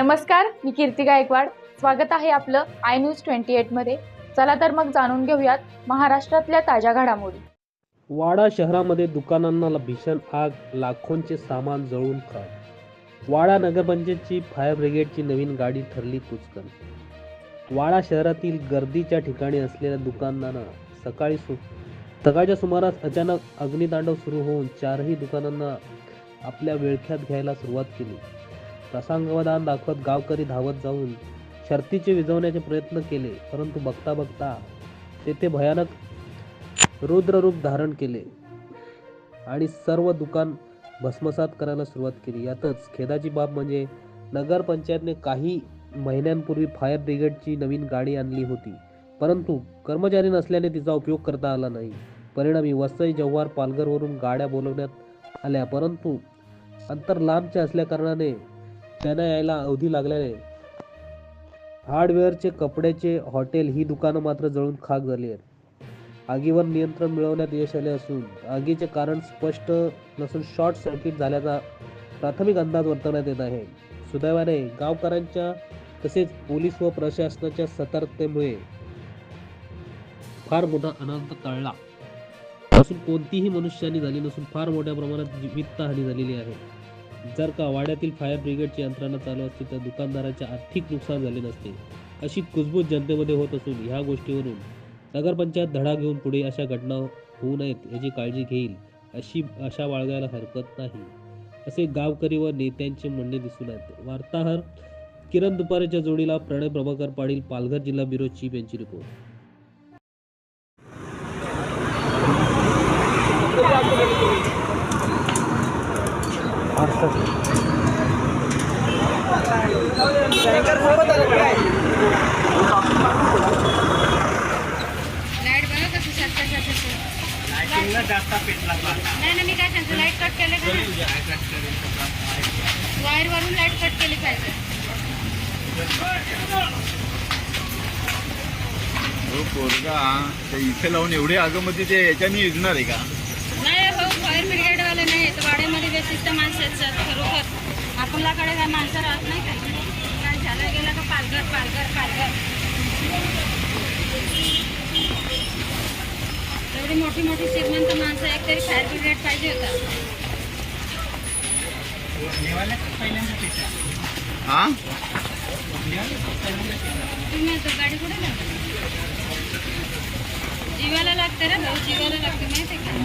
नमस्कार मी कीर्ती गायकवाड. स्वागत आहे आपलं आय न्यूज ट्वेंटी एटमध्ये चला तर मग जाणून घेऊयात महाराष्ट्रातल्या ताज्या घडामोडी. वाडा शहरामध्ये दुकानांना भीषण आग लाखोंचे सामान जळून खाक. वाडा नगरपंचायतची फायर ब्रिगेडची नवीन गाडी ठरली कुचकन वाडा शहरातील गर्दीच्या ठिकाणी असलेल्या दुकानांना सकाळी सु सकाळच्या सुमारास अचानक अग्नितांडव सुरू होऊन चारही दुकानांना आपल्या विळख्यात घ्यायला सुरुवात केली. प्रसंगवदान दाखवत गावकरी धावत जाऊन शर्तीचे विझवण्याचे प्रयत्न केले परंतु बघता बघता तेथे भयानक रुद्ररूप धारण केले आणि सर्व दुकान भस्मसात करायला सुरुवात केली. यातच खेदाची बाब म्हणजे नगरपंचायतने काही महिन्यांपूर्वी फायर ब्रिगेडची नवीन गाडी आणली होती परंतु कर्मचारी नसल्याने तिचा उपयोग करता आला नाही. परिणामी वसई जव्हार पालघरवरून गाड्या बोलवण्यात आल्या परंतु अंतर लांबचे असल्याकारणाने त्यांना यायला अवधी लागल्याने हार्डवेअरचे कपड्याचे हॉटेल ही दुकानं मात्र जळून खाक झाली आहेत. आगीवर नियंत्रण मिळवण्यात यश आले असून आगीचे कारण स्पष्ट नसून शॉर्ट सर्किट झाल्याचा प्राथमिक अंदाज वर्तवण्यात येत आहे. सुदैवाने गावकऱ्यांच्या तसेच पोलीस व प्रशासनाच्या सतर्कतेमुळे फार मोठा अनंत टळला. असून कोणतीही मनुष्यानी झाली नसून फार मोठ्या प्रमाणात जीवितहानी झालेली आहे. जर का वाड्यातील फायर ब्रिगेडची यंत्रणा चालू असती तर दुकानदाराचे आर्थिक नुकसान झाले नसते. अशी कुजबूज जनतेमध्ये होत असून ह्या गोष्टीवरून नगरपंचायत धडा घेऊन पुढे अशा घटना होऊ नयेत याची काळजी घेईल अशी आशा बाळगायला हरकत नाही. असे गावकरी व नेत्यांचे म्हणणे दिसून आहेत वार्ताहर किरण दुपारेच्या जोडीला प्रणय प्रभाकर पाटील पालघर जिल्हा ब्युरो चीफ यांची रिपोर्ट लाइट बघा कसं शांत शांत नाही नाही मी काय सांगतो लाइट कट केलं का नाही? वायर वरून लाइट कट केली पाहिजे. हो पोरगा ते इथे लावून एवढे आगमध्ये ते याच्याने युजणार आहे का? वाड्यामध्ये विशिष्ट माणसं आहेत सर खरोखर. आपल्याकडे काय माणसं राहत नाही का? काय झालं गेलं का पालघर पालघर पालघर? एवढी मोठी मोठी श्रीमंत माणसं एक तरी फायर ब्रिगेड पाहिजे होता. तुम्ही आता गाडी कुठे जीवाला लागते रे भाऊ जीवाला लागते माहिती का?